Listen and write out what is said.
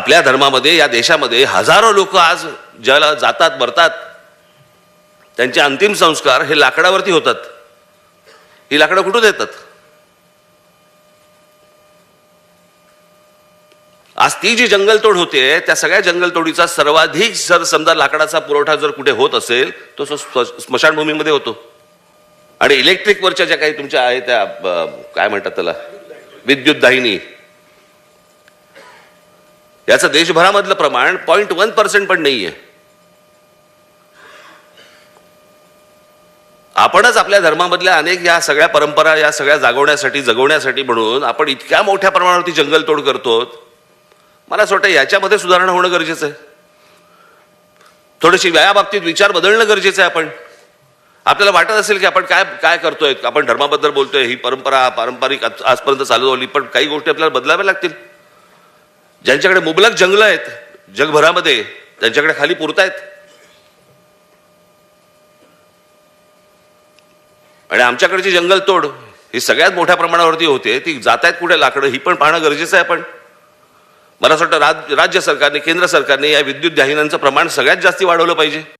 आपल्या धर्मामध्ये या देशामध्ये हजारो लोक आज ज्याला जातात मरतात त्यांचे अंतिम संस्कार हे लाकडावरती होतात. ही लाकडं कुठून येतात? आज ती जी जंगलतोड होते त्या सगळ्या जंगलतोडीचा सर्वाधिक जर समजा लाकडाचा पुरवठा जर कुठे होत असेल तो स्मशानभूमीमध्ये होतो. आणि इलेक्ट्रिकवरच्या ज्या काही तुमच्या आहेत त्या काय म्हणतात त्याला? विद्युत दाहिनी याचं देशभरामधलं प्रमाण पॉईंट वन पर्सेंट पण नाही आहे आपणच आपल्या धर्मामधल्या अनेक या सगळ्या परंपरा या सगळ्या जागवण्यासाठी जगवण्यासाठी म्हणून आपण इतक्या मोठ्या प्रमाणावरती जंगलतोड करतो. मला असं वाटतं याच्यामध्ये सुधारणा होणं गरजेचं आहे. थोडीशी व्यायाबाबतीत विचार बदलणं गरजेचं आहे आपण. आपल्याला वाटत असेल की आपण काय काय करतोय? आपण धर्माबद्दल बोलतोय ही परंपरा पारंपरिक आज- आजपर्यंत चालू झाली पण काही गोष्टी आपल्याला बदलाव्या लागतील. ज्यांच्याकडे मुबलक जंगलं आहेत जगभरामध्ये त्यांच्याकडे खाली पुरतायत. आणि आमच्याकडची जंगलतोड ही सगळ्यात मोठ्या प्रमाणावरती होते. ती जात आहेत कुठे? लाकडं. ही पण पाहणं गरजेचं आहे पण मला असं वाटतं राज- राज्य सरकारने केंद्र सरकारने या विद्युत दाहिन्यांचं प्रमाण सगळ्यात जास्ती वाढवलं पाहिजे.